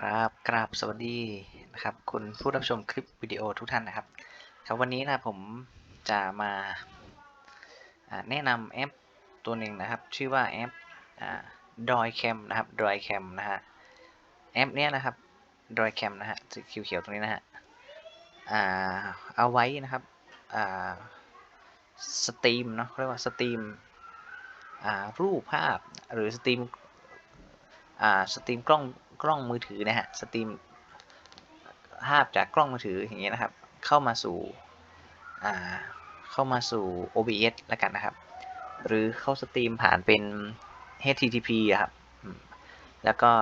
ครับกราบสวัสดีนะครับ คุณผู้รับชมคลิปวิดีโอทุกท่านนะครับ ครับวันนี้นะผมจะมาแนะนำแอปตัวหนึ่งนะครับ ชื่อว่าแอปดอยแคมนะครับดอยแคมนะฮะแอปเนี้ยนะครับดอยแคมนะฮะสีเขียวๆตรงนี้นะฮะเอาไว้นะครับสตรีมเนาะเขาเรียกว่าสตรีมรูปภาพหรือสตรีมสตรีมกล้อง กล้องมือถือนะฮะสตรีมภาพจากกล้องมือถืออย่างเงี้ยนะครับ เข้ามาสู่อ่าเข้ามาสู่ OBS แล้วกันนะครับ หรือเข้าสตรีมผ่านเป็น HTTP อะครับแล้วก็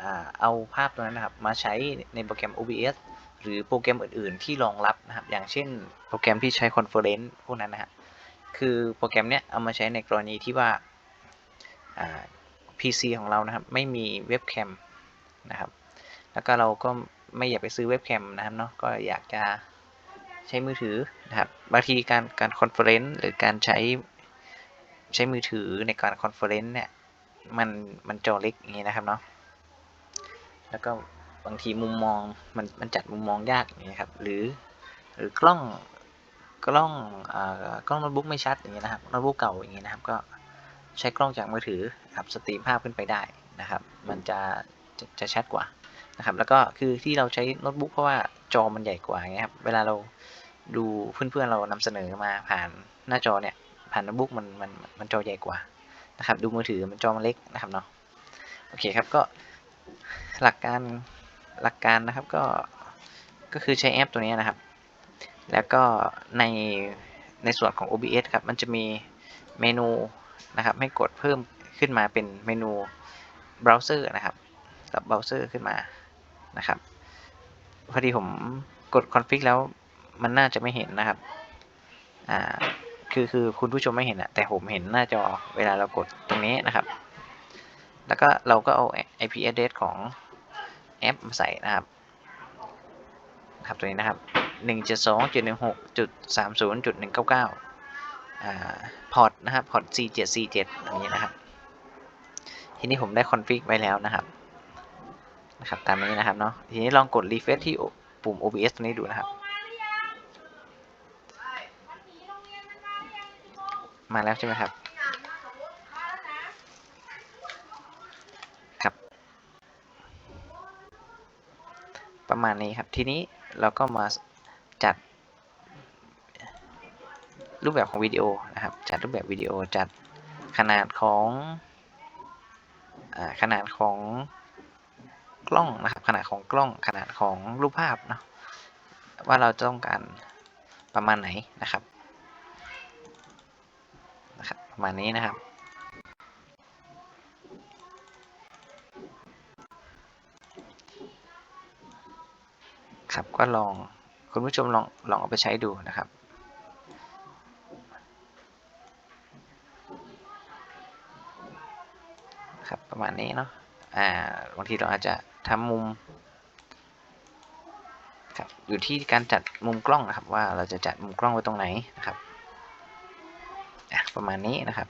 อ่าเอาภาพตัวนั้นนะครับมาใช้ในโปรแกรม OBS หรือโปรแกรมอื่น ๆ ที่รองรับนะครับ อย่างเช่นโปรแกรมที่ใช้คอนเฟอเรนซ์พวกนั้นนะฮะคือโปรแกรมเนี้ยเอามาใช้ในกรณีที่ว่า PC ของเรานะครับ ไม่มีเว็บแคมนะครับ แล้วก็เราก็ไม่อยากไปซื้อเว็บแคมนะครับเนาะก็อยากจะใช้มือถือนะครับบางทีการการคอนเฟอเรนซ์หรือการใช้ใช้มือถือในการคอนเฟอเรนซ์เนี่ยมันมันจอเล็กอย่างนี้นะครับเนาะแล้วก็บางทีมุมมองมันมันจัดมุมมองยากอย่างนี้ครับหรือหรือกล้องกล้องอ่ากล้องโน้ตบุ๊กไม่ชัดอย่างนี้นะครับโน้ตบุ๊กเก่าอย่างนี้นะครับก็ ใช้กล้องจากมือถือครับสตรีมภาพขึ้นไปได้นะครับ มันจะจะจะชัดกว่านะครับ แล้วก็คือที่เราใช้โน้ตบุ๊กเพราะว่าจอมันใหญ่กว่าไงครับ เวลาเราดูเพื่อนๆเรานำเสนอมาผ่านหน้าจอเนี่ย ผ่านโน้ตบุ๊กมันมันมันจอใหญ่กว่านะครับ ดูมือถือมันจอมันเล็กนะครับเนาะ โอเคครับ ก็หลักการหลักการนะครับก็ ก็คือใช้แอปตัวนี้นะครับ แล้วก็ในในส่วนของ OBS ครับ มันจะมีเมนู นะครับ ให้กดเพิ่มขึ้นมาเป็นเมนูเบราว์เซอร์นะครับกับเบราว์เซอร์ขึ้นมานะครับพอดีผมกดคอนฟิกแล้วมันน่าจะไม่เห็นนะครับอ่าคือคือคุณผู้ชมไม่เห็นอะแต่ผมเห็นหน้าจอเวลาเรากดตรงนี้นะครับ แล้วก็เราก็เอา IP address ของแอปมาใส่นะครับนะครับตัวนี้นะครับ 172.168.30.199อ่า พอร์ตนะครับพอร์ต C747 อย่างนี้นะครับ ทีนี้ผมได้คอนฟิกไว้แล้วนะครับนะครับตามนี้นะครับเนาะทีนี้ลองกด refresh ที่ปุ่ม OBS ตรงนี้ดูนะครับ มาแล้วใช่ไหมครับครับ ประมาณนี้ครับทีนี้เราก็มาจัด รูปแบบของวิดีโอนะครับ จัดรูปแบบวิดีโอจัดขนาดของอขนาดของกล้องนะครับ ขนาดของกล้องขนาดของรูปภาพเนาะว่าเราต้องการประมาณไหนนะครับนะครับ ประมาณนี้นะครับครับก็ลองคุณผู้ชมลองลองเอาไปใช้ดูนะครับ ประมาณนี้เนาะอ่าบางทีเราอาจจะทำมุมครับอยู่ที่การจัดมุมกล้องนะครับ ว่าเราจะจัดมุมกล้องไว้ตรงไหนนะครับอะประมาณนี้นะครับ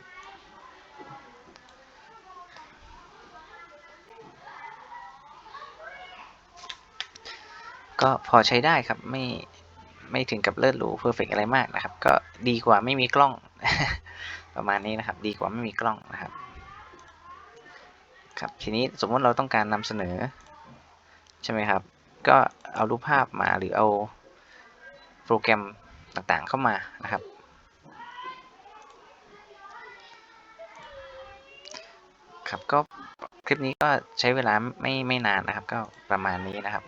ก็พอใช้ได้ครับไม่ไม่ถึงกับเลิศหรูเพอร์เฟกอะไรมากนะครับ ก็ดีกว่าไม่มีกล้อง ประมาณนี้นะครับ ดีกว่าไม่มีกล้องนะครับ ครับทีนี้สมมติเราต้องการนำเสนอ ใช่ไหมครับ ก็เอารูปภาพมาหรือเอาโปรแกรมต่างๆเข้ามานะครับ ครับก็คลิปนี้ก็ใช้เวลาไม่ไม่นานนะครับ ก็ประมาณนี้นะครับ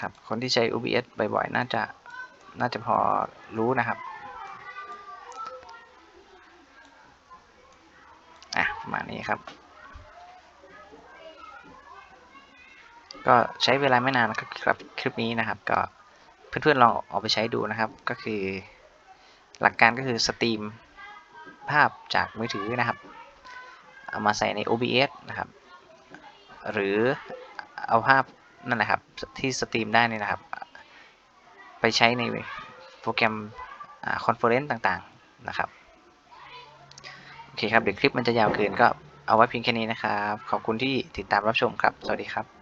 ครับ คนที่ใช้ OBS บ่อยๆ น่าจะ น่าจะพอรู้นะครับ อะประมาณนี้ครับ ก็ใช้เวลาไม่นานครับคลิปนี้นะครับ ก็เพื่อนๆลองเอาไปใช้ดูนะครับ ก็คือหลักการก็คือสตรีมภาพจากมือถือนะครับ เอามาใส่ใน OBS นะครับ หรือเอาภาพ นั่นแหละครับที่สตรีมได้นี่นะครับ ไปใช้ในโปรแกรมคอนเฟอเรนซ์ต่างๆนะครับ โอเคครับ เดี๋ยวคลิปมันจะยาวเกินก็เอาไว้เพียงแค่นี้นะครับ ขอบคุณที่ติดตามรับชมครับ สวัสดีครับ